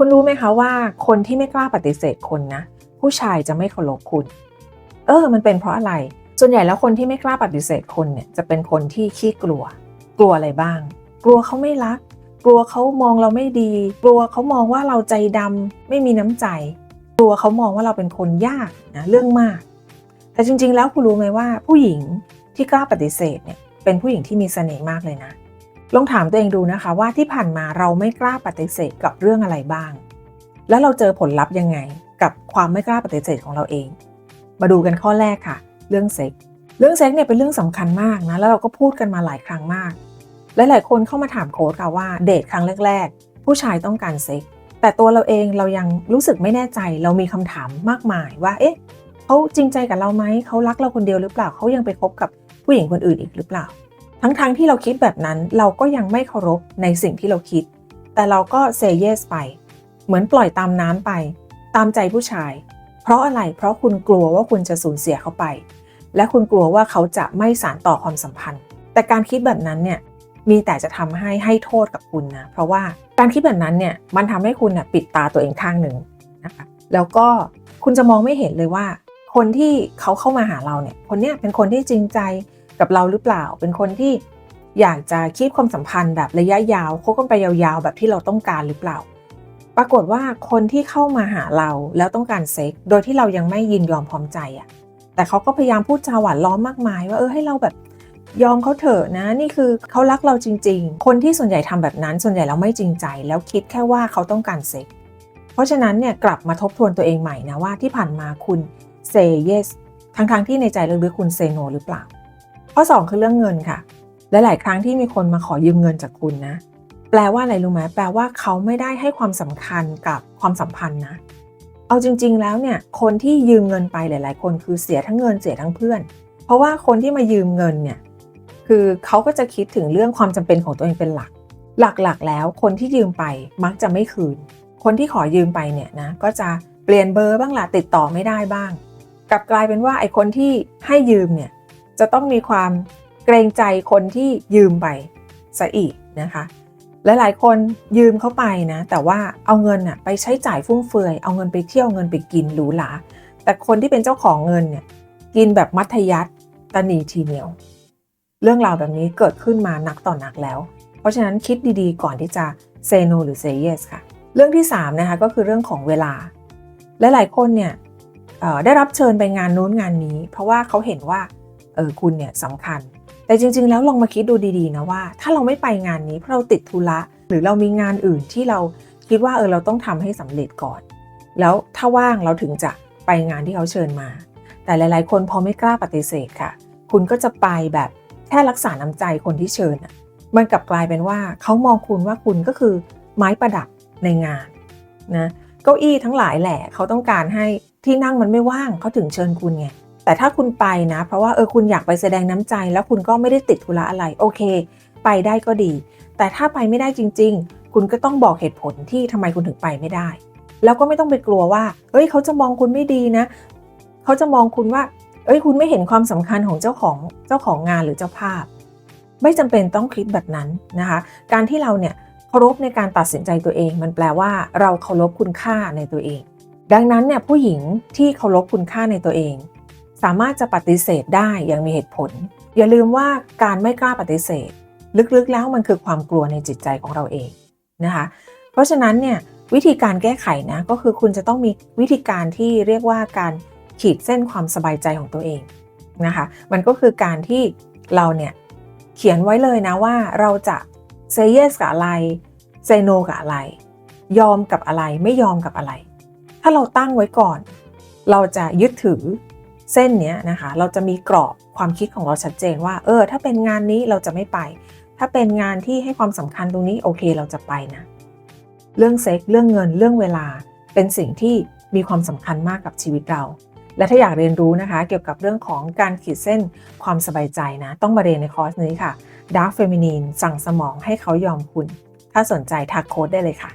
คุณรู้ไหมคะว่าคนที่ไม่กล้าปฏิเสธคนนะ ผู้ชายจะไม่เคารพคุณ เออ มันเป็นเพราะอะไร ส่วนใหญ่แล้วคนที่ไม่กล้าปฏิเสธคนเนี่ยจะเป็นคนที่ขี้กลัว กลัวอะไรบ้าง กลัวเขาไม่รัก กลัวเขามองเราไม่ดี กลัวเขามองว่าเราใจดำไม่มีน้ำใจ กลัวเขามองว่าเราเป็นคนยากนะเรื่องมาก แต่จริงๆ แล้วคุณรู้ไหมว่าผู้หญิงที่กล้าปฏิเสธเนี่ยเป็นผู้หญิงที่มีเสน่ห์มากเลยนะ ลองถามตัวเองดูนะคะว่าที่ผ่านมาเราไม่กล้าปฏิเสธกับเรื่องอะไรบ้าง แล้วเราเจอผลลัพธ์ยังไงกับความไม่กล้าปฏิเสธของเราเอง มาดูกันข้อแรกค่ะ เรื่องเซ็กส์เรื่องเซ็กส์เนี่ยเป็นเรื่องสำคัญมากนะแล้วเราก็พูดกันมาหลายครั้งมากลหลายคนเข้ามาถามโค้ดค่ะว่าเดทครั้งแรก ๆ ผู้ชายต้องการเซ็กส์แต่ตัวเราเองเรายังรู้สึกไม่แน่ใจ เรามีคำถามมากมายว่า เอ๊ะเขาจริงใจกับเราไหมเขารักเราคนเดียวหรือเปล่าเขายังไปคบกับผู้หญิงคนอื่นอีกหรือเปล่า ทั้งๆทที่เราคิดแบบนั้นเราก็ยังไม่เคารพในสิ่งที่เราคิด แต่เราก็เซเยสไป เหมือนปล่อยตามน้ำไป ตามใจผู้ชาย เพราะอะไรเพราะคุณกลัวว่าคุณจะสูญเสียเขาไป และคุณกลัวว่าเขาจะไม่สานต่อความสัมพันธ์ แต่การคิดแบบนั้นเนี่ยมีแต่จะทำให้ให้โทษกับคุณนะเพราะว่าการคิดแบบนั้นเนี่ยมันทำให้คุณนี่ยปิดตาตัวเองข้างหนึ่งนะคะแล้วก็คุณจะมองไม่เห็นเลยว่า คนที่เขาเข้ามาหาเราเนี่ยคนเนี้ยเป็นคนที่จริงใจ กับเราหรือเปล่า เป็นคนที่อยากจะคีบความสัมพันธ์แบบระยะยาวคบกันไปยาวๆ แบบที่เราต้องการหรือเปล่า ปรากฏว่าคนที่เข้ามาหาเราแล้วต้องการเซ็กโดยที่เรายังไม่ยินยอมพร้อมใจอะ่ะแต่เขาก็พยายามพูดจาหวานล้อมมากมาย ว่าเออให้เราแบบยอมเขาเถอะนะนี่คือเขารักเราจริง ๆ คนที่ส่วนใหญ่ทำแบบนั้น ส่วนใหญ่เราไม่จริงใจ แล้วคิดแค่ว่าเขาต้องการเซ็กเพราะฉะนั้นเนี่ยกลับมาทบทวนตัวเองใหม่นะว่าที่ผ่านมาคุณ say yes ทั้งๆที่ในใจลึกๆคุณ say no หรือเปล่า ข้อ 2 คือเรื่องเงินค่ะและหลายครั้งที่มีคนมาขอยืมเงินจากคุณนะ แปลว่าอะไรรู้ไหมแปลว่าเขาไม่ได้ให้ความสำคัญกับความสัมพันธ์นะ เอาจริง ๆ แล้วเนี่ยคนที่ยืมเงินไปหลาย ๆ คนคือเสียทั้งเงินเสียทั้งเพื่อน เพราะว่าคนที่มายืมเงินเนี่ยคือเขาก็จะคิดถึงเรื่องความจำเป็นของตัวเองเป็นหลัก หลัก ๆ แล้วคนที่ยืมไปมักจะไม่คืน คนที่ขอยืมไปเนี่ยนะก็จะเปลี่ยนเบอร์บ้างละติดต่อไม่ได้บ้าง กลับกลายเป็นว่าไอ้คนที่ให้ยืมเนี่ย จะต้องมีความเกรงใจคนที่ยืมไปซะอีกนะคะและหลายคนยืมเขาไปนะ แต่ว่าเอาเงินอะไปใช้จ่ายฟุ่มเฟือย เอาเงินไปเที่ยวเงินไปกินหรูหราแต่คนที่เป็นเจ้าของเงินเนี่ยกินแบบมัธยัติตนีทีเหนียว เรื่องราวแบบนี้เกิดขึ้นมานักต่อนักแล้ว เพราะฉะนั้นคิดดีๆ ก่อนที่จะ say no หรือ say yes ค่ะ เรื่องที่3นะคะก็คือเรื่องของเวลาลหลายๆคนเนี่ยได้รับเชิญไปงานนู้นงานนี้ เพราะว่าเขาเห็นว่า เออคุณเนี่ยสำคัญ แต่จริง ๆ แล้วลองมาคิดดูดีๆนะว่า ถ้าเราไม่ไปงานนี้เพราะเราติดธุระหรือเรามีงานอื่นที่เราคิดว่าเออเราต้องทำให้สำเร็จก่อน แล้วถ้าว่างเราถึงจะไปงานที่เขาเชิญมา แต่หลาย ๆ คนพอไม่กล้าปฏิเสธค่ะ คุณก็จะไปแบบแค่รักษาน้ำใจคนที่เชิญอะมันกลับกลายเป็นว่าเขามองคุณว่าคุณก็คือไม้ประดับในงานนะเก้าอี้ทั้งหลายแหละเขาต้องการให้ที่นั่งมันไม่ว่างเขาถึงเชิญคุณไง แต่ถ้าคุณไปนะ เพราะว่าเออคุณอยากไปแสดงน้ำใจ แล้วคุณก็ไม่ได้ติดธุระอะไรโอเค ไปได้ก็ดี แต่ถ้าไปไม่ได้จริง ๆ คุณก็ต้องบอกเหตุผลที่ทำไมคุณถึงไปไม่ได้ แล้วก็ไม่ต้องไปกลัวว่า เอ้ย เขาจะมองคุณไม่ดีนะ เขาจะมองคุณว่า เอ้ย คุณไม่เห็นความสำคัญของเจ้าของเจ้าของงานหรือเจ้าภาพ ไม่จำเป็นต้องคิดแบบนั้นนะคะ การที่เราเนี่ยเคารพในการตัดสินใจตัวเอง มันแปลว่าเราเคารพคุณค่าในตัวเอง ดังนั้นเนี่ยผู้หญิงที่เคารพคุณค่าในตัวเอง สามารถจะปฏิเสธได้อย่างมีเหตุผล อย่าลืมว่าการไม่กล้าปฏิเสธ ลึกๆแล้วมันคือความกลัวในจิตใจของเราเองนะคะเพราะฉะนั้นเนี่ยวิธีการแก้ไขนะก็คือคุณจะต้องมีวิธีการที่เรียกว่าการขีดเส้นความสบายใจของตัวเองนะคะมันก็คือการที่เราเนี่ยเขียนไว้เลยนะว่าเราจะ say yes กับอะไร say no กับอะไร ยอมกับอะไรไม่ยอมกับอะไร ถ้าเราตั้งไว้ก่อน เราจะยึดถือ เส้นเนี้ยนะคะ เราจะมีกรอบความคิดของเราชัดเจนว่า เออ ถ้าเป็นงานนี้เราจะไม่ไป ถ้าเป็นงานที่ให้ความสำคัญตรงนี้โอเคเราจะไปนะ เรื่องเซ็กเรื่องเงิน เรื่องเวลา เป็นสิ่งที่มีความสำคัญมากกับชีวิตเรา และถ้าอยากเรียนรู้นะคะ เกี่ยวกับเรื่องของการขีดเส้นความสบายใจนะ ต้องมาเรียนในคอร์สนี้ค่ะ Dark Feminine สั่งสมองให้เขายอมคุณ ถ้าสนใจทักโค้ดได้เลยค่ะ